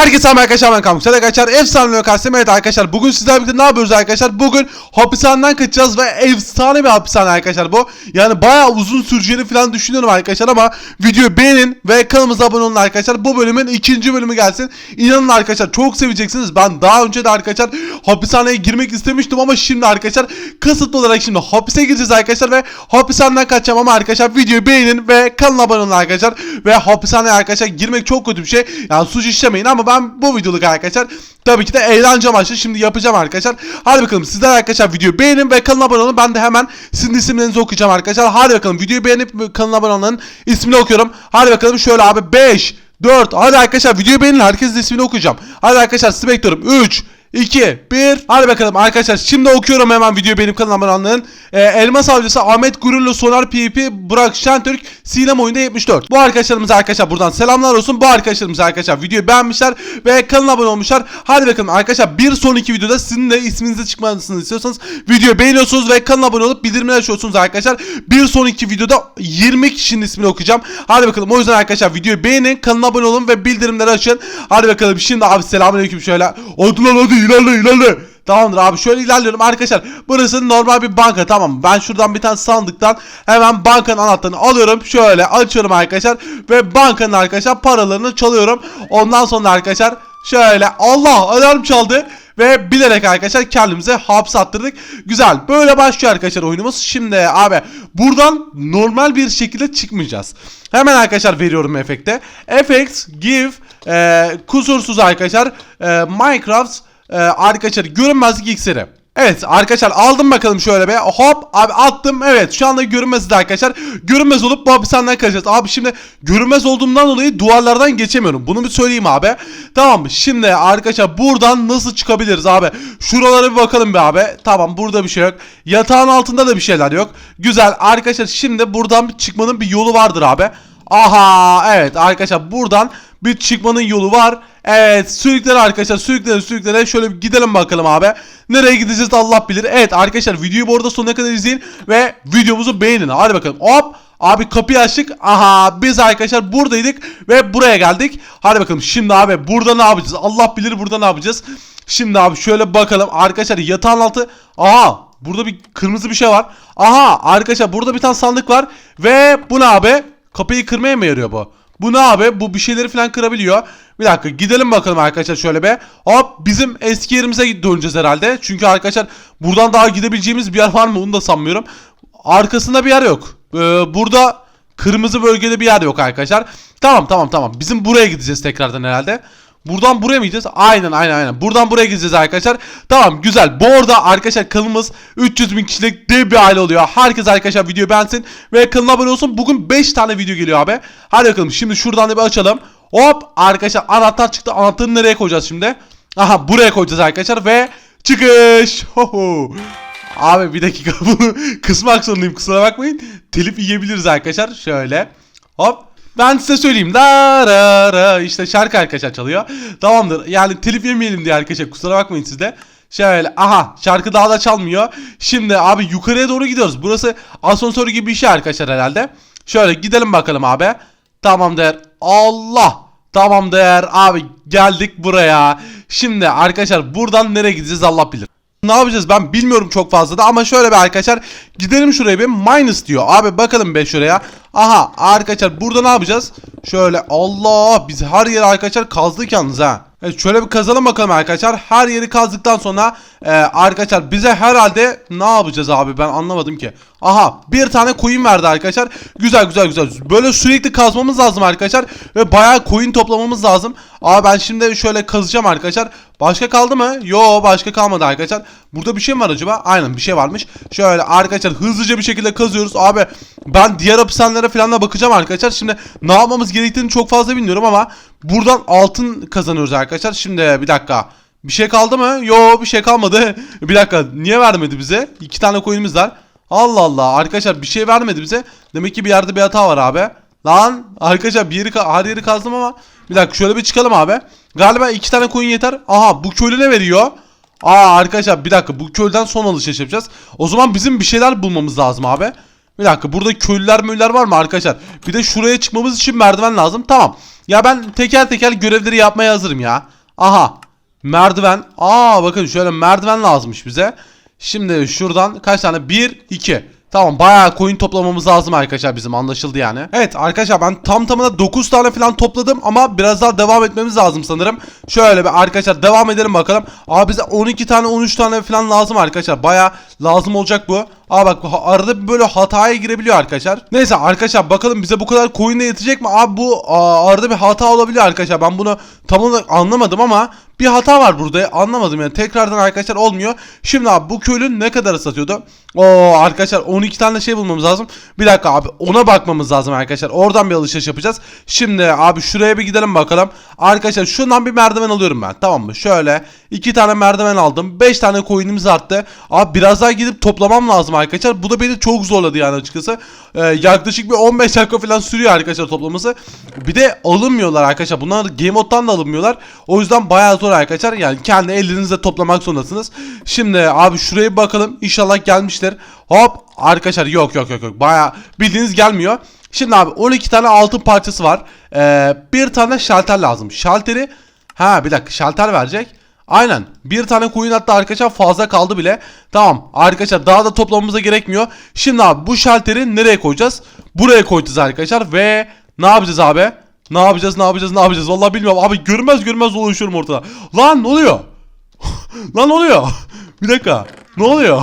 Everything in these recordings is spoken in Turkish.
Herkese merhaba arkadaşlar ben Kamuk. Sen arkadaşlar efsane lokasyon. Evet arkadaşlar bugün sizlerle birlikte ne yapıyoruz arkadaşlar? Bugün hapishaneden kaçacağız ve efsane bir hapishane arkadaşlar bu. Yani bayağı uzun süreceğini falan düşünüyorum arkadaşlar ama videoyu beğenin ve kanalımıza abone olun arkadaşlar. Bu bölümün ikinci bölümü gelsin. İnanın arkadaşlar çok seveceksiniz. Ben daha önce de arkadaşlar hapishaneye girmek istemiştim ama şimdi arkadaşlar kasıtlı olarak şimdi hapise gireceğiz arkadaşlar ve hapishaneden kaçacağım ama arkadaşlar videoyu beğenin ve kanala abone olun arkadaşlar. Ve hapishaneye arkadaşlar girmek çok kötü bir şey. Yani suç işlemeyin ama ben bu videoluk arkadaşlar tabii ki de eğlence amaçlı şimdi yapacağım arkadaşlar. Hadi bakalım sizler arkadaşlar videoyu beğenin ve kanala abone olun. Ben de hemen sizin isimlerinizi okuyacağım arkadaşlar. Hadi bakalım videoyu beğenip kanala abone olanların ismini okuyorum. Hadi bakalım şöyle abi 5 4 Hadi arkadaşlar videoyu beğenin herkesin ismini okuyacağım. Hadi arkadaşlar sizi bekliyorum. 3 2 1 Hadi bakalım arkadaşlar şimdi okuyorum hemen videoyu benim kanalıma abone olanların. Ee, Elmas Avcısı Ahmet Gururlu Sonar PvP Burak Şentürk Sinem oyunda 74. Bu arkadaşlarımıza arkadaşlar buradan selamlar olsun. Bu arkadaşlarımıza arkadaşlar videoyu beğenmişler ve kanala abone olmuşlar. Hadi bakalım arkadaşlar bir sonraki videoda sizin de isminizi çıkmasını istiyorsanız videoyu beğeniyorsunuz ve kanala abone olup bildirimleri açıyorsunuz arkadaşlar. Bir sonraki videoda 20 kişinin ismini okuyacağım. Hadi bakalım o yüzden arkadaşlar videoyu beğenin, kanala abone olun ve bildirimleri açın. Hadi bakalım şimdi abi selamünaleyküm şöyle. Lan hadi ilerle ilerle. Tamamdır abi şöyle ilerliyorum arkadaşlar. Burası normal bir banka tamam. Ben şuradan bir tane sandıktan hemen bankanın anahtarını alıyorum. Şöyle açıyorum arkadaşlar. Ve bankanın arkadaşlar paralarını çalıyorum. Ondan sonra arkadaşlar şöyle Allah alarm çaldı. Ve bilerek arkadaşlar kendimize hapse attırdık. Güzel. Böyle başlıyor arkadaşlar oyunumuz. Şimdi abi buradan normal bir şekilde çıkmayacağız. Hemen arkadaşlar veriyorum efekte. FX give e, kusursuz arkadaşlar e, Minecraft e, arkadaşlar görünmezlik iksiri. Evet arkadaşlar aldım bakalım şöyle be. Hop abi attım. Evet şu anda görünmezdi arkadaşlar. Görünmez olup bu hapishaneden kaçacağız. Abi şimdi görünmez olduğumdan dolayı duvarlardan geçemiyorum. Bunu bir söyleyeyim abi. Tamam şimdi arkadaşlar buradan nasıl çıkabiliriz abi? Şuralara bir bakalım be abi. Tamam burada bir şey yok. Yatağın altında da bir şeyler yok. Güzel arkadaşlar şimdi buradan çıkmanın bir yolu vardır abi aha evet arkadaşlar buradan bir çıkmanın yolu var Evet sürüklere arkadaşlar sürüklere sürüklere şöyle bir gidelim bakalım abi. Nereye gideceğiz Allah bilir. Evet arkadaşlar videoyu bu arada sonuna kadar izleyin ve videomuzu beğenin. Hadi bakalım hop. Abi kapıyı açtık. Aha biz arkadaşlar buradaydık ve buraya geldik. Hadi bakalım şimdi abi burada ne yapacağız? Allah bilir burada ne yapacağız. Şimdi abi şöyle bakalım. Arkadaşlar yatağın altı. Aha burada bir kırmızı bir şey var. Aha arkadaşlar burada bir tane sandık var. Ve bu ne abi? Kapıyı kırmaya mı yarıyor bu? Bu ne abi? Bu bir şeyleri falan kırabiliyor. Bir dakika gidelim bakalım arkadaşlar şöyle be. Hop bizim eski yerimize döneceğiz herhalde. Çünkü arkadaşlar buradan daha gidebileceğimiz bir yer var mı onu da sanmıyorum. Arkasında bir yer yok. Ee, burada kırmızı bölgede bir yer yok arkadaşlar. Tamam tamam tamam. Bizim buraya gideceğiz tekrardan herhalde. Buradan buraya mı gideceğiz? Aynen aynen aynen. Buradan buraya gideceğiz arkadaşlar. Tamam güzel. Bu arada arkadaşlar kanalımız 300 bin kişilik dev bir aile oluyor. Herkes arkadaşlar video beğensin ve kanala abone olsun. Bugün 5 tane video geliyor abi. Hadi bakalım şimdi şuradan da bir açalım. Hop arkadaşlar anahtar çıktı. Anahtarı nereye koyacağız şimdi? Aha buraya koyacağız arkadaşlar ve çıkış. Hoho. Abi bir dakika bunu kısmak zorundayım kusura bakmayın. Telif yiyebiliriz arkadaşlar. Şöyle. Hop. Ben size söyleyeyim. Da ra ra işte şarkı arkadaşlar çalıyor. Tamamdır. Yani telif yemeyelim diye arkadaşlar kusura bakmayın siz de. Şöyle aha şarkı daha da çalmıyor. Şimdi abi yukarıya doğru gidiyoruz. Burası asansör gibi bir şey arkadaşlar herhalde. Şöyle gidelim bakalım abi. Tamamdır. Allah. Tamamdır abi geldik buraya. Şimdi arkadaşlar buradan nereye gideceğiz Allah bilir. Ne yapacağız ben bilmiyorum çok fazla da ama şöyle bir arkadaşlar gidelim şuraya bir minus diyor. Abi bakalım be şuraya. Aha arkadaşlar burada ne yapacağız? Şöyle Allah biz her yeri arkadaşlar kazdık yalnız ha. Evet şöyle bir kazalım bakalım arkadaşlar. Her yeri kazdıktan sonra e, arkadaşlar bize herhalde ne yapacağız abi ben anlamadım ki. Aha bir tane coin verdi arkadaşlar. Güzel güzel güzel. Böyle sürekli kazmamız lazım arkadaşlar. Ve bayağı coin toplamamız lazım. Abi ben şimdi şöyle kazacağım arkadaşlar. Başka kaldı mı? Yo başka kalmadı arkadaşlar. Burada bir şey mi var acaba? Aynen bir şey varmış. Şöyle arkadaşlar hızlıca bir şekilde kazıyoruz. Abi ben diğer hapishanelere falan da bakacağım arkadaşlar. Şimdi ne yapmamız gerektiğini çok fazla bilmiyorum ama buradan altın kazanıyoruz arkadaşlar. Şimdi bir dakika. Bir şey kaldı mı? Yo bir şey kalmadı. bir dakika niye vermedi bize? İki tane coin'imiz var. Allah Allah arkadaşlar bir şey vermedi bize. Demek ki bir yerde bir hata var abi. Lan arkadaşlar bir yeri her yeri kazdım ama bir dakika şöyle bir çıkalım abi. Galiba iki tane coin yeter. Aha bu köylü ne veriyor? Aa arkadaşlar bir dakika bu köylüden son alışveriş yapacağız. O zaman bizim bir şeyler bulmamız lazım abi. Bir dakika burada köylüler müller var mı arkadaşlar? Bir de şuraya çıkmamız için merdiven lazım. Tamam. Ya ben teker teker görevleri yapmaya hazırım ya. Aha. Merdiven. Aa bakın şöyle merdiven lazımmış bize. Şimdi şuradan kaç tane? 1, 2. Tamam bayağı coin toplamamız lazım arkadaşlar bizim anlaşıldı yani. Evet arkadaşlar ben tam tamına 9 tane falan topladım ama biraz daha devam etmemiz lazım sanırım. Şöyle bir arkadaşlar devam edelim bakalım. Abi bize 12 tane 13 tane falan lazım arkadaşlar. Bayağı lazım olacak bu. Aa bak arada bir böyle hataya girebiliyor arkadaşlar. Neyse arkadaşlar bakalım bize bu kadar coin de yetecek mi? Abi bu aa, arada bir hata olabiliyor arkadaşlar. Ben bunu tam olarak anlamadım ama bir hata var burada. Anlamadım yani. Tekrardan arkadaşlar olmuyor. Şimdi abi bu köylü ne kadar satıyordu? Oo arkadaşlar 12 tane şey bulmamız lazım. Bir dakika abi ona bakmamız lazım arkadaşlar. Oradan bir alışveriş yapacağız. Şimdi abi şuraya bir gidelim bakalım. Arkadaşlar şundan bir merdiven alıyorum ben. Tamam mı? Şöyle iki tane merdiven aldım. 5 tane coin'imiz arttı. Abi biraz daha gidip toplamam lazım arkadaşlar. Bu da beni çok zorladı yani açıkçası. Ee, yaklaşık bir 15 dakika falan sürüyor arkadaşlar toplaması. Bir de alınmıyorlar arkadaşlar. Bunlar Game Mode'dan da alınmıyorlar. O yüzden bayağı zor arkadaşlar. Yani kendi elinizle toplamak zorundasınız. Şimdi abi şuraya bir bakalım. İnşallah gelmiştir. Hop arkadaşlar yok yok yok yok. Bayağı bildiğiniz gelmiyor. Şimdi abi 12 tane altın parçası var. Ee, bir tane şalter lazım. Şalteri ha bir dakika şalter verecek. Aynen. Bir tane coin hatta arkadaşlar fazla kaldı bile. Tamam arkadaşlar daha da toplamamıza gerekmiyor. Şimdi abi bu şalteri nereye koyacağız? Buraya koyacağız arkadaşlar ve ne yapacağız abi? Ne yapacağız ne yapacağız ne yapacağız? Vallahi bilmiyorum abi görmez görmez dolaşıyorum ortada. Lan ne oluyor? Lan ne oluyor? Bir dakika. Ne oluyor?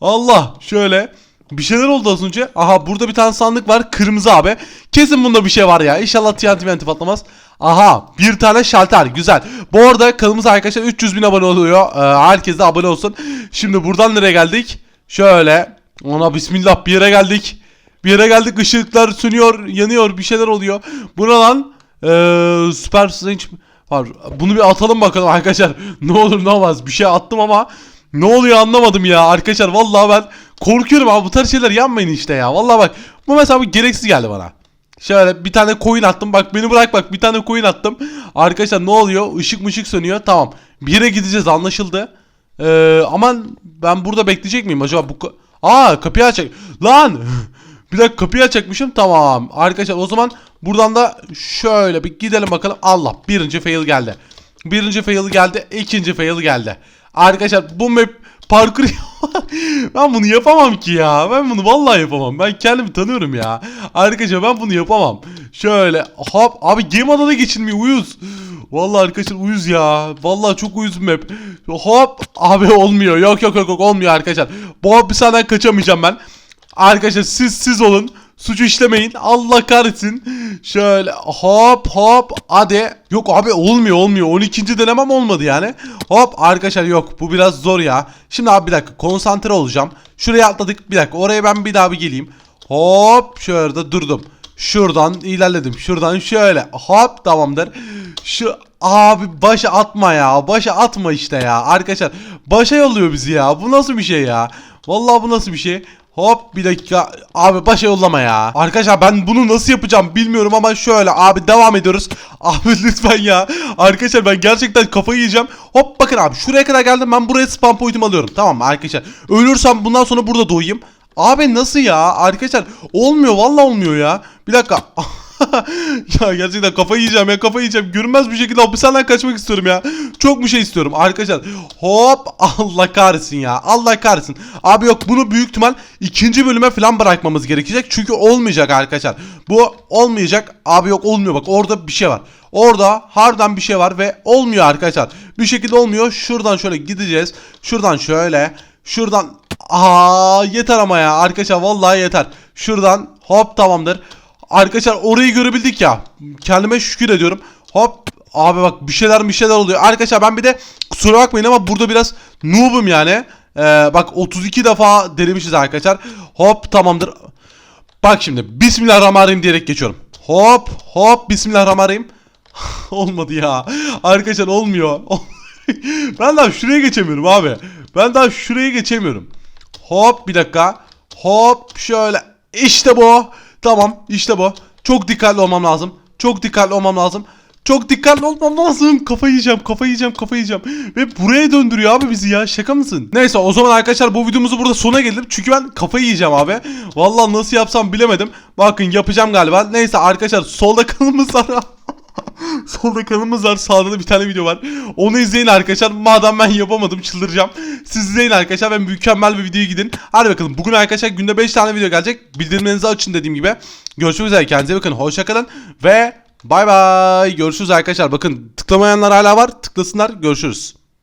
Allah şöyle. Bir şeyler oldu az önce. Aha burada bir tane sandık var. Kırmızı abi. Kesin bunda bir şey var ya. İnşallah TNT patlamaz. Aha bir tane şalter. Güzel. Bu arada kanalımıza arkadaşlar 300 bin abone oluyor. Ee, herkes de abone olsun. Şimdi buradan nereye geldik? Şöyle. Ona bismillah bir yere geldik. Bir yere geldik. Işıklar sönüyor. Yanıyor. Bir şeyler oluyor. Bu ne lan? Ee, Super Strange var. Bunu bir atalım bakalım arkadaşlar. Ne olur ne olmaz. Bir şey attım ama ne oluyor anlamadım ya. Arkadaşlar vallahi ben korkuyorum abi bu tarz şeyler yapmayın işte ya. Vallahi bak bu mesela bu gereksiz geldi bana. Şöyle bir tane coin attım. Bak beni bırak bak bir tane coin attım. Arkadaşlar ne oluyor? Işık mışık sönüyor. Tamam. Bir yere gideceğiz anlaşıldı. Ee, aman ben burada bekleyecek miyim acaba bu... ka- Aa kapıyı açacak. Lan! bir dakika kapıyı açacakmışım. Tamam. Arkadaşlar o zaman buradan da şöyle bir gidelim bakalım. Allah birinci fail geldi. Birinci fail geldi. ikinci fail geldi. Arkadaşlar bu map parkur ben bunu yapamam ki ya. Ben bunu vallahi yapamam. Ben kendimi tanıyorum ya. Arkadaşlar ben bunu yapamam. Şöyle hop abi game adada geçilmiyor uyuz. Vallahi arkadaşlar uyuz ya. Vallahi çok uyuz map. Hop abi olmuyor. Yok yok yok yok olmuyor arkadaşlar. Bu hapishaneden kaçamayacağım ben. Arkadaşlar siz siz olun. Suçu işlemeyin. Allah kahretsin. Şöyle hop hop hadi. Yok abi olmuyor olmuyor. 12. denemem olmadı yani. Hop arkadaşlar yok. Bu biraz zor ya. Şimdi abi bir dakika konsantre olacağım. Şuraya atladık. Bir dakika oraya ben bir daha bir geleyim. Hop şöyle durdum. Şuradan ilerledim. Şuradan şöyle. Hop tamamdır. Şu abi başa atma ya. Başa atma işte ya. Arkadaşlar başa yolluyor bizi ya. Bu nasıl bir şey ya? Vallahi bu nasıl bir şey? Hop bir dakika abi başa yollama ya. Arkadaşlar ben bunu nasıl yapacağım bilmiyorum ama şöyle abi devam ediyoruz. Abi lütfen ya. Arkadaşlar ben gerçekten kafayı yiyeceğim. Hop bakın abi şuraya kadar geldim ben buraya spam point'imi alıyorum. Tamam mı arkadaşlar? Ölürsem bundan sonra burada doğayım. Abi nasıl ya? Arkadaşlar olmuyor vallahi olmuyor ya. Bir dakika. ya gerçekten kafayı yiyeceğim ya kafayı yiyeceğim. Görünmez bir şekilde hapishaneden kaçmak istiyorum ya. Çok bir şey istiyorum arkadaşlar. Hop Allah kahretsin ya. Allah kahretsin. Abi yok bunu büyük ihtimal ikinci bölüme falan bırakmamız gerekecek. Çünkü olmayacak arkadaşlar. Bu olmayacak. Abi yok olmuyor bak orada bir şey var. Orada harbiden bir şey var ve olmuyor arkadaşlar. Bir şekilde olmuyor. Şuradan şöyle gideceğiz. Şuradan şöyle. Şuradan Aa yeter ama ya arkadaşlar vallahi yeter. Şuradan hop tamamdır. Arkadaşlar orayı görebildik ya. Kendime şükür ediyorum. Hop abi bak bir şeyler bir şeyler oluyor. Arkadaşlar ben bir de kusura bakmayın ama burada biraz noob'um yani. Ee, bak 32 defa denemişiz arkadaşlar. Hop tamamdır. Bak şimdi Bismillahirrahmanirrahim diyerek geçiyorum. Hop hop Bismillahirrahmanirrahim. Olmadı ya. Arkadaşlar olmuyor. ben daha şuraya geçemiyorum abi. Ben daha şuraya geçemiyorum. Hop bir dakika. Hop şöyle. İşte bu. Tamam işte bu. Çok dikkatli olmam lazım. Çok dikkatli olmam lazım. Çok dikkatli olmam lazım. Kafa yiyeceğim, kafa yiyeceğim, kafa yiyeceğim. Ve buraya döndürüyor abi bizi ya. Şaka mısın? Neyse o zaman arkadaşlar bu videomuzu burada sona geldim. Çünkü ben kafayı yiyeceğim abi. Vallahi nasıl yapsam bilemedim. Bakın yapacağım galiba. Neyse arkadaşlar solda kalın sana. Solda kanalımız var. Sağda da bir tane video var. Onu izleyin arkadaşlar. Madem ben yapamadım çıldıracağım. Siz izleyin arkadaşlar. Ben mükemmel bir videoya gidin. Hadi bakalım. Bugün arkadaşlar günde 5 tane video gelecek. Bildirimlerinizi açın dediğim gibi. Görüşmek üzere. Kendinize bakın. Hoşçakalın. Ve bay bay. Görüşürüz arkadaşlar. Bakın tıklamayanlar hala var. Tıklasınlar. Görüşürüz.